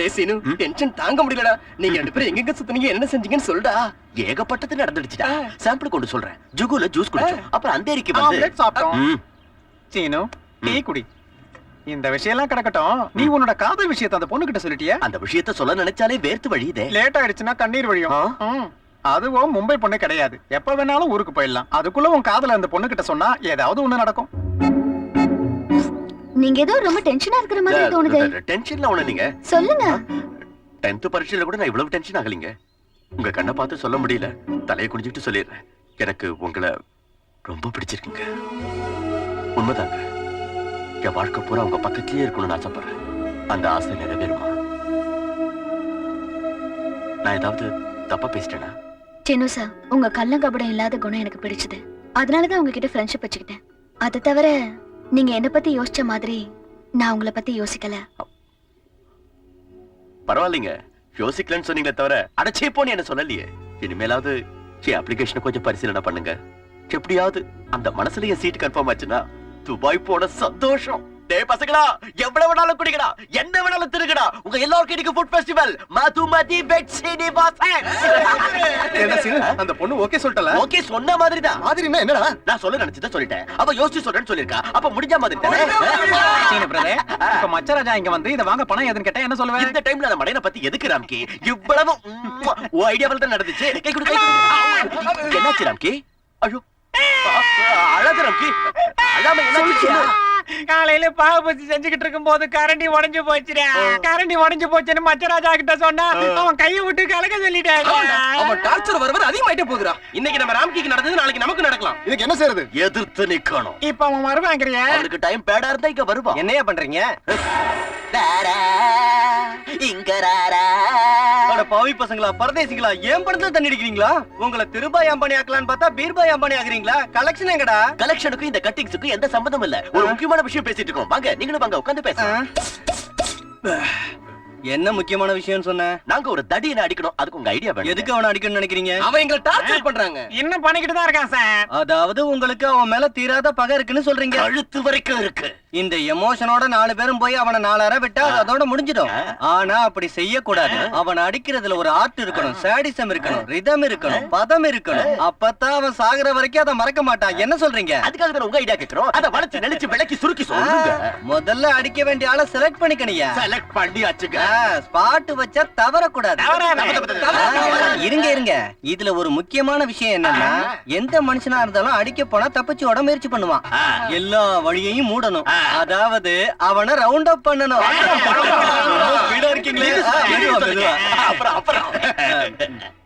டேய் சீனு டென்ஷன் தாங்க முடியலடா. நீங்க ரெண்டு பேரும் எங்கெங்க சுத்துனீங்க என்ன செஞ்சீங்கன்னு சொல்லுடா. ஏகப்பட்டது நடந்துடுச்சுடா. சாம்பிள் கொண்டு சொல்றேன். ஜுகுல ஜூஸ் குடிச்சோம். அப்புறம் அந்தேரிக்கு வந்து ஆம்லெட் சாப்பிட்டோம். சீனு டீ குடி. இந்த விஷயம் எல்லாம் கிடக்கட்டும். நீ உன்னோட காதல் விஷயத்தை அந்த பொண்ணு கிட்ட சொல்லிட்டியா? அந்த விஷயத்த சொல்ல நினைச்சாலே வேர்த்து வழியுதே. லேட் ஆயிடுச்சுன்னா கண்ணீர் வழியும். அதுவும் மும்பை பொண்ணு கிடையாது. எப்ப வேணாலும் ஊருக்கு போயிடலாம். அதுக்குள்ள உன் காதல அந்த பொண்ணு கிட்ட சொன்னா ஏதாவது ஒண்ணு நடக்கும். நீங்க ஏதோ ரொம்ப டென்ஷனா இருக்கிற மாதிரி தோணுது. டென்ஷன்ல ஒண்ணு நீங்க சொல்லுங்க. டென்த் பரீட்சையில கூட நான் இவ்வளவு டென்ஷன் ஆகலைங்க. உங்க கண்ணை பார்த்து சொல்ல முடியல. தலையை குனிஞ்சிட்டு சொல்லிடுறேன். எனக்கு உங்களை ரொம்ப பிடிச்சிருக்குங்க. உண்மைதாங்க. என் வாழ்க்கை பூரா உங்க பக்கத்திலேயே இருக்கணும்னு ஆசைப்படுறேன். அந்த ஆசை நிறைவேறுமா? நான் ஏதாவது தப்பா பேசிட்டேனா? சின்னு சார் உங்க கள்ளங்கபடம் இல்லாத குணம் எனக்கு பிடிச்சது. அதனாலதான் உங்ககிட்ட ஃப்ரெண்ட்ஷிப் வச்சுக்கிட்டேன். அதை தவிர நீங்க என்ன பத்தி யோசிச்ச மாதிரி நான் உங்களை பத்தி யோசிக்கல. பரவாயில்லைங்க. யோசிக்கலன்னு சொன்னீங்களே தவிர அடைச்சே போன்னு என்ன சொல்லலையே. இனிமேலாவது என் அப்ளிகேஷனை கொஞ்சம் பரிசீலனை பண்ணுங்க. எப்படியாவது அந்த மனசுல என் சீட் கன்ஃபார்ம் ஆச்சுன்னா துபாய் போன சந்தோஷம். டேய் பசங்களா எவ்வளவு வேணாலும் குடிக்கடா என்ன வேணாலும் திருக்கடா உங்க எல்லாருக்கும் இன்னைக்கு ஃபுட் ஃபெஸ்டிவல் மதுமதி பெட் சீனிவாசன். என்ன சீனு? அந்த பொண்ணு ஓகே சொல்லிட்டல. ஓகே சொன்ன மாதிரி தான் மாதிரினா என்னடா? நான் சொல்ல நினைச்சதை சொல்லிட்டேன். அவ யோசிச்சு சொல்றேன்னு சொல்லிருக்கா அப்ப முடிஞ்ச மாதிரி தானே சீனு பிரதே இப்ப மச்சராஜா இங்க வந்து இத வாங்க பணம் எதுன்னு கேட்டா என்ன சொல்லுவேன் இந்த டைம்ல அந்த மடையனை பத்தி எதுக்கு ராம்கி? இவ்வளவு உன் ஐடியாவில் தான் நடந்துச்சு. கை கொடு. என்னாச்சு ராம்கி? ஐயோ அழாத ராம்கி. அழாம என்னாச்சு. காலையில பாவு பச்சி செஞ்சுக்கிட்டு இருக்கும் போது கரண்டி உடைஞ்சு போச்சுடா. கரண்டி உடைஞ்சு போச்சுன்னு மச்சராஜா கிட்ட சொன்னா அவன் கையை விட்டு கலக்க சொல்லிட்டாங்க அவன் டார்ச்சர் வர வர அதிகமாயிட்டே போகுதுடா. இன்னைக்கு நம்ம ராம்கிக்கு நடந்தது நாளைக்கு நமக்கு நடக்கலாம். இதுக்கு என்ன செய்யறது எதிர்த்து நிக்கணும். இப்ப அவன் வருவாங்கிறியா அவனுக்கு டைம் பேடா இருந்தா இங்க வருவான். என்னையா பண்றீங்க? பாவி பசங்களா பரதேசிங்களா ஏன் படத்துல தண்ணி அடிக்கிறீங்களா? உங்களை திருபாய் அம்பானி ஆக்கலான்னு பார்த்தா பீர்பாய் அம்பானி ஆகுறீங்களா கலெக்ஷன் எங்கடா? கலெக்ஷனுக்கும் இந்த கட்டிங்ஸுக்கும் எந்த சம்பந்தம் இல்ல. ஒரு முக்கியமான விஷயம் பேசிட்டு இருக்கோம். வாங்க நீங்களும் வாங்க உட்கார்ந்து பேசலாம். என்ன முக்கியமான விஷயம் சொன்ன? நாங்க ஒரு தடியனை அடிக்கணும். அதுக்கு உங்க ஐடியா வேணும். எதுக்கு அவனை அடிக்கணும்னு நினைக்கிறீங்க? அவன் எங்களை டார்ச்சர் பண்றாங்க. இன்னும் பண்ணிக்கிட்டு தான் இருக்கான் சார் அதாவது உங்களுக்கு அவன் மேல தீராத பகை இருக்குன்னு சொல்றீங்க. கழுத்து வரைக்கும் இருக்கு. இந்த எமோஷனோட நாலு பேரும் போய் அவனை நாலாயிர விட்டா அது அதோட முடிஞ்சிடும். ஆனா அப்படி செய்யக்கூடாது. அவனை அடிக்கிறதுல ஒரு ஆர்ட் இருக்கணும் சாடிசம் இருக்கணும் ரிதம் இருக்கணும் பதம் இருக்கணும். அப்பதான் அவன் சாகுற வரைக்கும் அதை மறக்க மாட்டான். என்ன சொல்றீங்க? அதுக்காக தான் உங்க ஐடியா கேக்குறோம். அத வளைச்சு நெளிச்சு விளக்கி சுருக்கி சொல்லுங்க. முதல்ல அடிக்க வேண்டிய ஆளை செலக்ட் பண்ணிக்கணியா செலக்ட் பண்ணியாச்சுங்க. ஸ்பாட் வச்சா தவறக்கூடாது. இருங்க இருங்க. இதுல ஒரு முக்கியமான விஷயம் என்னன்னா எந்த மனுஷனா இருந்தாலும் அடிக்க போனா தப்பிச்சு ஓட முயற்சி பண்ணுவான். எல்லா வழியையும் மூடணும். அதாவது அவனை ரவுண்ட் அப் பண்ணணும். இருக்கீங்களே. அப்புறம் அப்புறம்.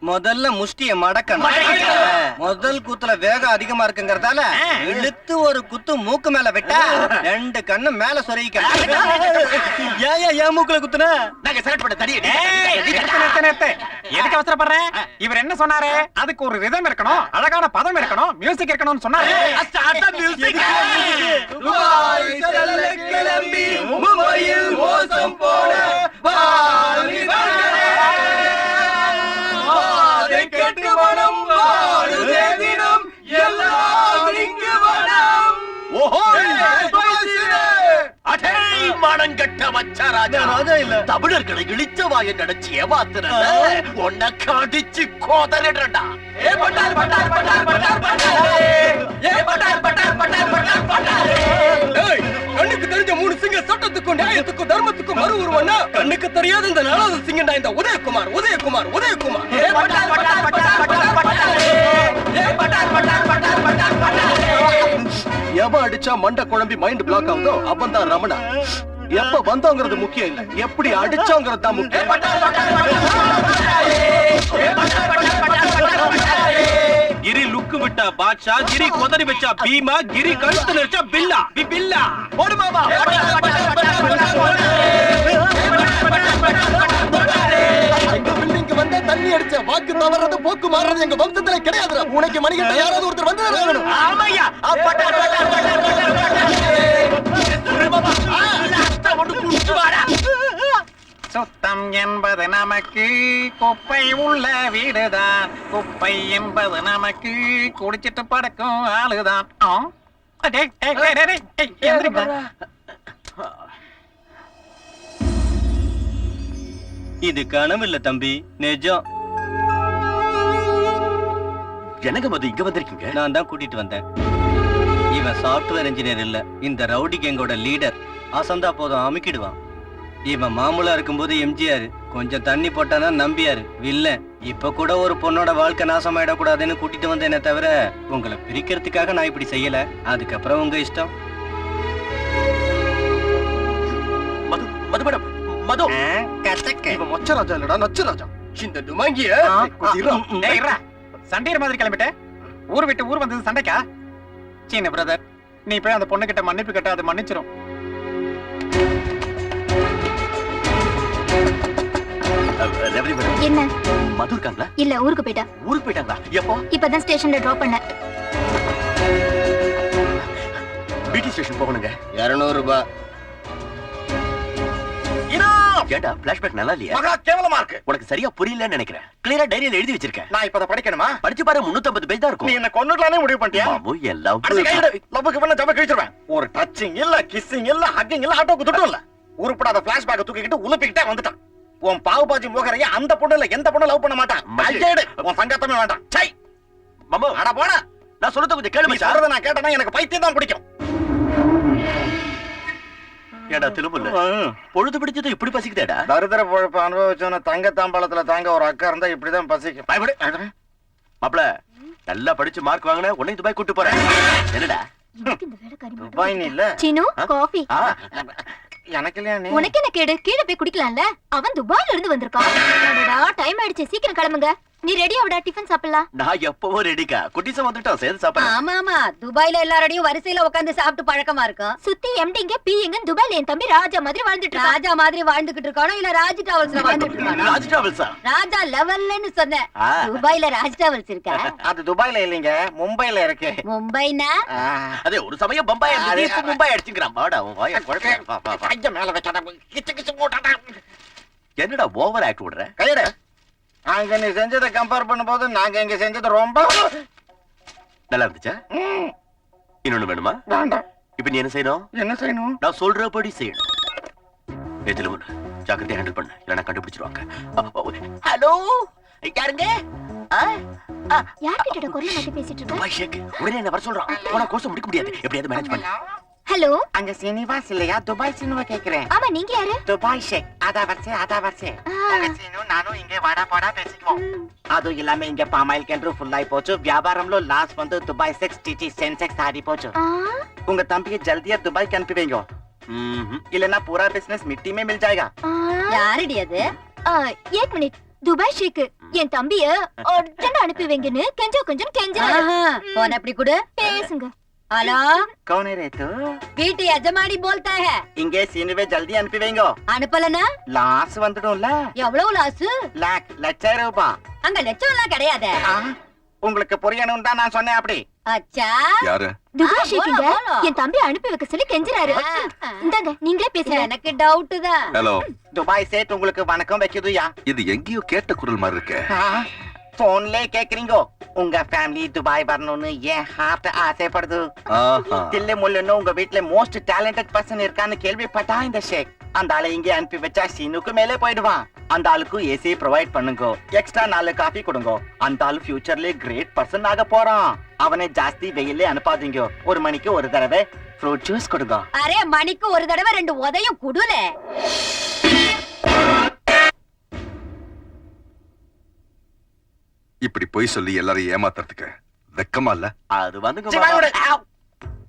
முதல்ல முஷ்டிய மடக்கணும். முதல் குத்துல வேகம் அதிகமா இருக்குங்கறதால இழுத்து ஒரு குத்து மூக்கு மேல விட்டா ரெண்டு கண்ணு மேல சொருகிக்கணும் ஏன் ஏன் மூக்குல குத்துன? நாங்க செலக்ட் பண்ண நிறுத்து. எதுக்கு அவசரப்படுற? இவர் என்ன சொன்னாரு? அதுக்கு ஒரு ரிதம் இருக்கணும் அழகான பதம் இருக்கணும் மியூசிக் இருக்கணும்னு சொன்னாரு. கிளம்பி மோசம் போன வச்சாராஜா ராஜா இல்ல. தமிழர்களை இழிச்ச வாய நினைச்சு ஏமாத்துற உன்னை கடிச்சு கோதறிடுறா ஏ பட்டார் பட்டார் பட்டார் பட்டார் பட்டார் ஏ பட்டார் பட்டார் பட்டார் பட்டார் பட்டார் கண்ணுக்கு தெரிஞ்ச மூணு சிங்க சட்டத்துக்கும் நியாயத்துக்கும் தர்மத்துக்கும் மறு உருவம்னா கண்ணுக்கு தெரியாத இந்த நாலாவது சிங்கண்டா இந்த உதயகுமார் உதயகுமார் உதயகுமார் ஏ பட்டார் பட்டார் பட்டார் பட்டார் பட்டார் ஏ பட்டார் பட்டார் பட்டார் பட்டார் பட்டார் எவன் அடிச்சா மண்டை குழம்பி மைண்ட் பிளாக் ஆகுதோ அவன் தான் ரமணா எப்ப வந்தோங்கிறது முக்கியம் இல்ல. எப்படி அடிச்சோங்கிறது தான் முக்கியம். கிரி லுக்கு விட்டா பாட்ஷா கிரி கொதறி வச்சா பீமா கிரி கழுத்து நினைச்சா பில்லா. பில்லா. போடு வாக்கு தவறது போக்கு மாறுறது எங்க வம்சத்துல கிடையாது உனக்கு மணிகிட்ட யாராவது ஒருத்தர் வந்து ஆமாயா அப்பட்ட நமக்கு குப்பை உள்ள வீடுதான். குப்பை என்பது நமக்கு குடிச்சிட்டு படுக்கும் ஆளுதான். ஆ? டேய், டேய், டேய், டேய், டேய், எந்திரிங்க. இது கனவு இல்ல தம்பி நிஜம். எனக்கு மது இங்க வந்திருக்கீங்க? நான் தான் கூட்டிட்டு வந்தேன். இவன் சாஃப்ட்வேர் இன்ஜினியர் இல்ல இந்த ரவுடி கேங்கோட லீடர் அசந்தா போதும் அமுக்கிடுவான். இவன் மாமூலா இருக்கும்போது எம்ஜிஆர் கொஞ்சம் தண்ணி போட்டானா நம்பியாரு. வில்லன் இப்ப கூட ஒரு பொண்ணோட வாழ்க்கை நாசமாயிடக்கூடாதுன்னு கூட்டிட்டு வந்தேனே தவிர உங்களை பிரிக்கிறதுக்காக நான் இப்படி செய்யல. அதுக்கப்புறம் உங்க இஷ்டம். மது மது மேடம் மது. இவன் மொச்ச ராஜா இல்லடா நச்சு ராஜா. இந்த டுமாங்கிய. டேய் இருடா. சண்டையர் மாதிரி கிளம்பிட்ட. ஊர் விட்டு ஊர் வந்தது சண்டைக்கா? சீன பிரதர் நீ போய் அந்த பொண்ணு கிட்ட மன்னிப்பு கேட்ட அது மன்னிச்சிரும். ரவி என்ன? மது இருக்காங்களா? இல்ல ஊருக்கு போயிட்டா. ஊருக்கு போயிட்டாங்களா? எப்போ? இப்பதான் ஸ்டேஷன்ல டிராப் பண்ண பிடி ஸ்டேஷன் போகணுங்க. இருநூறு ரூபாய் ஏண்டா பிளாஷ்பேக் நல்லா இல்லையா? மகா கேவலமா இருக்கு. உனக்கு சரியா புரியலன்னு நினைக்கிறேன். கிளியரா டைரியில எழுதி வச்சிருக்கேன். நான் இப்ப அதை படிக்கணுமா? படிச்சு பாரு 350 பேஜ் தான் நீ இருக்கும் என்ன கொண்டுடலானே முடிவு பண்ணிட்டியா? மாமு எல்லாம் லவ்வுக்கு பண்ண ஜப கிழிச்சிருவேன். ஒரு டச்சிங் இல்ல கிஸ்ஸிங் இல்ல ஹக்கிங் இல்ல ஆட்டோக்கு துட்டும் இல்ல. உருப்படாத பிளாஷ்பேக் தூக்கிக்கிட்டு உலுப்பிக்கிட்டே வந்துட்டான். உன் பாவு பாஜி மோகரைய அந்த பொண்ணு இல்ல எந்த பொண்ணு லவ் பண்ண மாட்டான்? உன் சங்கத்தமே வேண்டாம். சை. மாமு. அட போடா. நான் சொல்றத கொஞ்சம் கேளு சொல்றத நான் கேட்டனா எனக்கு பைத்தியம் தான் பிடிக்கும். ஏடா திரும்பல பொழுது பிடிச்சது இப்படி பசிக்குதேடா. தரித்திர பொழப்பு அனுபவிச்சவன தங்க தாம்பாளத்துல தாங்க ஒரு அக்கா இருந்தா இப்படிதான் பசிக்கும். பயப்படு. மாப்ள நல்லா படிச்சு மார்க் வாங்கின உன்னை துபாய் கூட்டு போறேன். என்னடா? துபாய் இல்ல. சீனு காஃபி ஆ, எனக்கு இல்லையா உனக்கு என்ன கேடு? கீழே போய் குடிக்கலாம்ல? அவன் துபாயில இருந்து வந்திருக்கான் டைம் ஆயிடுச்சு. சீக்கிரம் கிளம்புங்க. நீ ரெடி ஆவிடா டிஃபன் சாப்பிடலாம். நான் எப்பவோ ரெடிக்கா குட்டிசம் வந்துட்டோம் சேர்ந்து சாப்பிடலாம். ஆமா ஆமா. துபாய்ல எல்லாரோடையும் வரிசையில உட்கார்ந்து சாப்பிட்டு பழக்கமா இருக்கும் சுத்தி எம்டிங்க பிங்க துபாயில என் தம்பி ராஜா மாதிரி வாழ்ந்துட்டு. ராஜா மாதிரி வாழ்ந்துகிட்டு இருக்கானோ இல்ல ராஜ் டிராவல்ஸ்ல வாழ்ந்துட்டு இருக்கானோ? ராஜ் டிராவல்ஸா ராஜா லெவல்லன்னு சொன்னேன். துபாய்ல ராஜ் டிராவல்ஸ் இருக்கா? அது துபாய்ல இல்லைங்க மும்பைல இருக்கு. மும்பைனா? ஆ. அதே ஒரு சமயம் பம்பாய் இருந்தது, இப்ப மும்பாய் அடிச்சுக்கிறான் வாடா உன் வாயை குழப்ப. கைய மேல வைக்காத கிச்சு கிச்சு போட்டாடா என்னடா ஓவர் ஆக்ட் விடுற கையட. அங்க நீ செஞ்சதை கம்பேர் பண்ணும்போது நாங்க இங்க செஞ்சது ரொம்ப நல்லா இருந்துச்சா இன்னொன்னு வேணுமா? வேண்டாம். இப்ப நீ என்ன செய்யணும்? என்ன செய்யணும்? நான் சொல்றபடி செய்யணும். எதுல ஜாக்கிரதையா ஹேண்டில் பண்ணு. இல்லைன்னா கண்டுபிடிச்சிருவாங்க. ஹலோ? யாருங்க? யார்கிட்ட குரல மாத்தி பேசிட்டு இருக்க? உடனே என்ன வர சொல்றான். போனா கோர்ஸ் முடிக்க முடியாது. எப்படியாவது மேனேஜ் பண்ணு. ஹலோ அங்க சீனிவாஸ் இல்லையா துபாய் சீனுவா கேக்குறேன் ஆமா நீங்க யாரு துபாய் ஷேக் அதா வரிசை அதா வரிசை ஆ. உங்க సీను నాను ఇంకే వాడా పోడా பேசிக்குவோம் ಅದು ఇలామే ఇంకే పామాయిల్ కేంద్ర ఫుల్ అయిపోవచ్చు వ్యాపారంలో లాస్ మంత్ దుబాయ్ సెక్స్ టీటీ సెన్సెక్స్ ఆడిపోవచ్చు ஆ, உங்க தம்பியை ஜல்தியா துபாய் க்கு அனுப்பி வைங்க ம்ஹும். இல்லனா பூரா பிசினஸ் மிட்டி में मिल जाएगा ஆ. யாரடி அது ஆ, ஏக் மினிட் துபாய் ஷேக் என் தம்பிய அர்ஜென்ட் அனுப்பி வைங்கன்னு கெஞ்சோ கொஞ்சம் கெஞ்சாரு ஆஹா, போன் எப்படி கொடு பேசுங்க ಹಲೋ ಕೌನ್ ರೇತು ಬೀಟಿ ಯಜಮಾನಿ ಬೋಲ್ತಾ ಹೇ ಹಿಂಗೆ ಸೀನುವೆ ಜಲ್ದಿ ಅನ್ಪಿವೆಂಗೋ ಅನುಪಲನ லாஸ் வந்துடும்ல. எவ்வளவு லாஸ்? லாக் லட்சம் ரூபாய் அங்க லட்சம் எல்லாம் கிடையாது உங்களுக்கு புரியணும் தான் நான் சொன்னேன் அப்படி. அச்சா. யாரு? துபாய் ஷேக்குங்க என் தம்பி அனுப்பி வைக்க சொல்லி கெஞ்சுறாரு. இந்தாங்க நீங்களே பேசுங்க. எனக்கு டவுட் தான். ஹலோ துபாய் சேட் உங்களுக்கு வணக்கம் வைக்குதுயா? இது எங்கேயோ கேட்ட குரல் மாதிரி இருக்கு. போன்ல கேக்குறீங்க? உங்க ஃபேமிலி துபாய் வரணும்னு என் ஹார்ட் ஆசைப்படுது. தில்லு முள்ளுன்னு உங்க வீட்ல மோஸ்ட் டேலண்டட் பர்சன் இருக்கான்னு கேள்விப்பட்டா இந்த ஷேக். அந்த ஆளை இங்கே அனுப்பி வச்சா சீனுக்கு மேலே போயிடுவான். அந்த ஆளுக்கு ஏசி ப்ரொவைட் பண்ணுங்க. எக்ஸ்ட்ரா நாலு காஃபி கொடுங்க. அந்த ஆளு ஃபியூச்சர்ல கிரேட் பர்சன் ஆக போறான். அவனை ஜாஸ்தி வெயிலே அனுப்பாதீங்க. ஒரு மணிக்கு ஒரு தடவை ஃப்ரூட் ஜூஸ் கொடுங்க. அரே மணிக்கு ஒரு தடவை ரெண்டு உதயம் குடுல. இப்படி பொய் சொல்லி எல்லாரையும் ஏமாத்துறதுக்கு வெக்கமா இல்ல? அது விடு.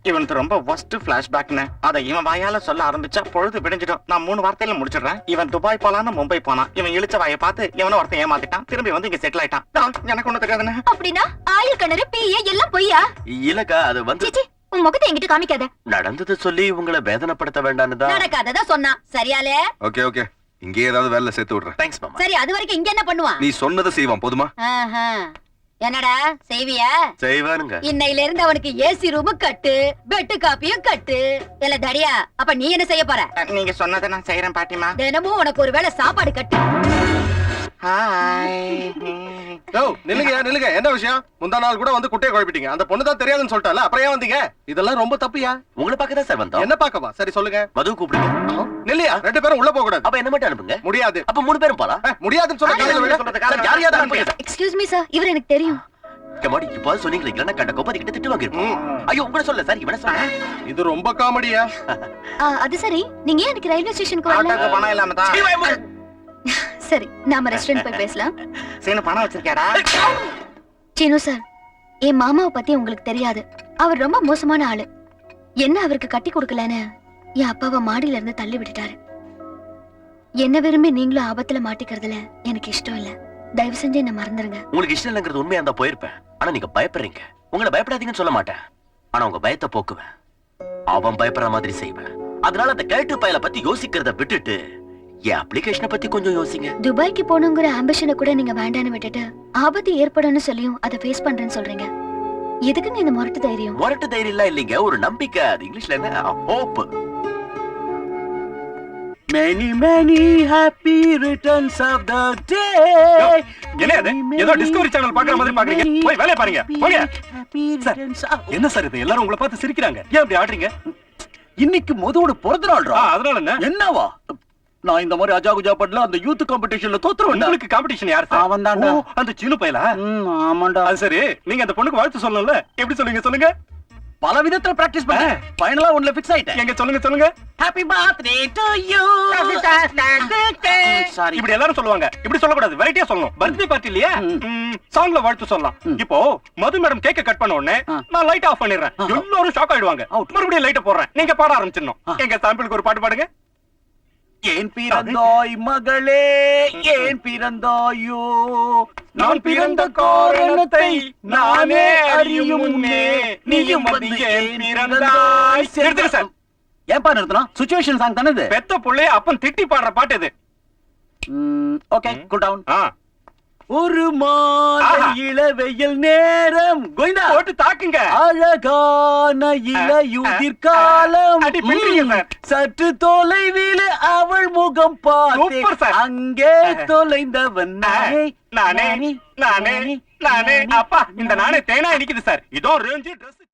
இவனுக்கு ரொம்ப ஒஸ்ட் பிளாஷ்பேக்னு அதை இவன் வாயால சொல்ல ஆரம்பிச்சா பொழுது விடிஞ்சிடும். நான் மூணு வார்த்தையில முடிச்சிடுறேன். இவன் துபாய் போலான்னு மும்பை போனான். இவன் இழிச்ச வாயை பார்த்து இவனை ஒருத்தன் ஏமாத்திட்டான். திரும்பி வந்து இங்க செட்டில் ஆயிட்டான். நான், எனக்கு ஒண்ணு தெரியாதுன்னு. அப்படின்னா ஆயுள் கிணறு பிஏ எல்லாம் பொய்யா? இல்லக்கா அது வந்து உன் முகத்தை என்கிட்ட காமிக்காத. நடந்தது சொல்லி உங்களை வேதனைப்படுத்த வேண்டான்னு தான். நடக்காததான் சொன்னான். சரியாலே? Okay okay. இங்கே ஏதாவது வேலை சேர்த்து விடுறேன். தேங்க்ஸ் மாமா. சரி அது வரைக்கும் இங்க என்ன பண்ணுவான் நீ சொன்னதை செய்வான் போதுமா? ஆஹா. என்னடா செய்வியா? செய்வானுங்க. இன்னையில இருந்து அவனுக்கு ஏசி ரூம் கட்டு பெட்டு காப்பியும் கட்டு. இல்ல தடியா அப்ப நீ என்ன செய்ய போற? நீங்க சொன்னதை நான் செய்யறேன் பாட்டிமா. தினமும் உனக்கு ஒரு வேளை சாப்பாடு கட்டு. ஹாய் நில்லுங்க நில்லுங்க. என்ன விஷயம்? முந்தா நாள் கூட வந்து குட்டையை குழப்பிட்டீங்க. அந்த பொண்ணு தான் தெரியாதுன்னு சொல்லிட்டால அப்புறம் ஏன் வந்தீங்க? இதெல்லாம் ரொம்ப தப்பியா உங்களை பார்க்க சார் வந்தோம். என்ன பாக்கவா சரி சொல்லுங்க. மது கூப்பிடுங்க. நில்லையா? ரெண்டு பேரும் உள்ள போக கூடாது அப்ப என்ன மட்டும் அனுப்புங்க? முடியாது. அப்ப மூணு பேரும் போலாம். முடியாதுன்னு சொல்ல யார் யார் அனுப்புங்க? எக்ஸ்கியூஸ் மீ சார் இவர் எனக்கு தெரியும். கமாடி இப்போ சொன்னீங்களே இல்லைன்னா கண்ட கோப்பதி கிட்ட திட்டு வாங்கிருப்போம் ஐயோ உங்களை சொல்ல சார் இவனை சொல்ல இது ரொம்ப காமெடியா அது சரி. நீங்க ஏன் எனக்கு ரயில்வே ஸ்டேஷனுக்கு வரல? பணம் இல்லாம தான். சரி நாம ரெஸ்டாரண்ட் போய் பேசலாம். சீனு பணம் வச்சிருக்காரா சீனு சார் என் மாமாவை பத்தி உங்களுக்கு தெரியாது. அவர் ரொம்ப மோசமான ஆளு. என்ன அவருக்கு கட்டி கொடுக்கலன்னு என் அப்பாவை மாடியில இருந்து தள்ளி விட்டுட்டாரு. என்ன விரும்பி நீங்களும் ஆபத்துல மாட்டிக்கிறதுல எனக்கு இஷ்டம் இல்ல. தயவு செஞ்சு என்ன மறந்துருங்க. உங்களுக்கு இஷ்டம் இல்லைங்கிறது உண்மையா இருந்தா போயிருப்பேன். ஆனா நீங்க பயப்படுறீங்க. உங்களை பயப்படாதீங்கன்னு சொல்ல மாட்டேன். ஆனா உங்க பயத்தை போக்குவேன். அவன் பயப்படுற மாதிரி செய்வேன். அதனால அந்த கேட்டு பயலை பத்தி யோசிக்கிறத விட்டுட்டு என் அப்ளிகேஷனை பத்தி கொஞ்சம் யோசிங்க. துபாய்க்கு போகணுங்கிற ஆம்பிஷனை கூட நீங்க வேண்டான்னு விட்டுட்டு ஆபத்து ஏற்படும்னு சொல்லியும் அதை ஃபேஸ் பண்றேன்னு சொல்றீங்க. எதுக்குங்க இந்த முரட்டு தைரியம்? முரட்டு தைரியம் இல்ல இல்லைங்க. ஒரு நம்பிக்கை. அது இங்கிலீஷ்ல என்ன? Hope many many happy returns of the day என்ன அது? ஏதோ டிஸ்கவரி சேனல் பாக்குற மாதிரி பாக்குறீங்க போய் வேலைய பாருங்க. போங்க. சார், என்ன சார் இது? எல்லாரும் உங்களை பார்த்து சிரிக்கிறாங்க. ஏன் அப்படி ஆடுறீங்க இன்னைக்கு மதுவோட பிறந்த அதனால என்ன? என்னவா? நான் இந்த மாதிரி அஜா குஜா படல அந்த யூத் காம்படிஷன்ல தோத்துருவேன். உங்களுக்கு காம்படிஷன் யார் சார் அவன்தான்டா. ஓ, அந்த சீனு பையலா? ஆமாண்டா. அது சரி. நீங்க அந்த பொண்ணுக்கு வாழ்த்து சொல்லணும்ல. எப்படி சொல்லுங்க சொல்லுங்க? பல விதத்துல பிராக்டிஸ் பண்ணேன். ஃபைனலா ஒன்ல ஃபிக்ஸ் ஆயிட்டேன். எங்க சொல்லுங்க சொல்லுங்க. Happy birthday to you sorry இப்படி எல்லாரும் சொல்லுவாங்க. இப்படி சொல்லக்கூடாது. வெரைட்டியா சொல்லணும். பர்த்டே பார்ட்டி இல்லையா? சாங்ல வாழ்த்து சொல்லலாம். இப்போ மது மேடம் கேக்க கட் பண்ண உடனே. நான் லைட் ஆஃப் பண்ணிடுறேன். எல்லாரும் ஷாக் ஆயிடுவாங்க. மறுபடியும் லைட்ட போடுறேன். நீங்க பாட ஆரம்பிச்சிடணும். எங்க சாம்பிளுக்கு ஒரு பாட்டு பாடுங்க. ஏன் பிறந்தாய் மகளே ஏன் பிறந்தாயோ? நான் பிறந்த காரணத்தை நானே அறியும் முன்னே நீயும் வந்து ஏன் பிறந்தாய்? நிறுத்துங்க சார். ஏன்பா நிறுத்தலாம் சுச்சுவேஷன் சாங் தானே இது? பெத்த புள்ளைய அப்பன் திட்டி பாடுற பாட்டு இது. ஓகே கூல் டவுன் ஆ, ஒரு மாலை. இளவெயில் நேரம். கோவிந்தா போட்டு தாக்குங்க. அழகான இளையுதிர் காலம். சற்று தொலைவில் அவள் முகம் சார். அங்கே தொலைந்தவன் நானே. நானே நானே நானே அப்பா இந்த நானே. தேனா இடிக்குது சார். இதோ ரேஞ்சு ட்ரெஸ்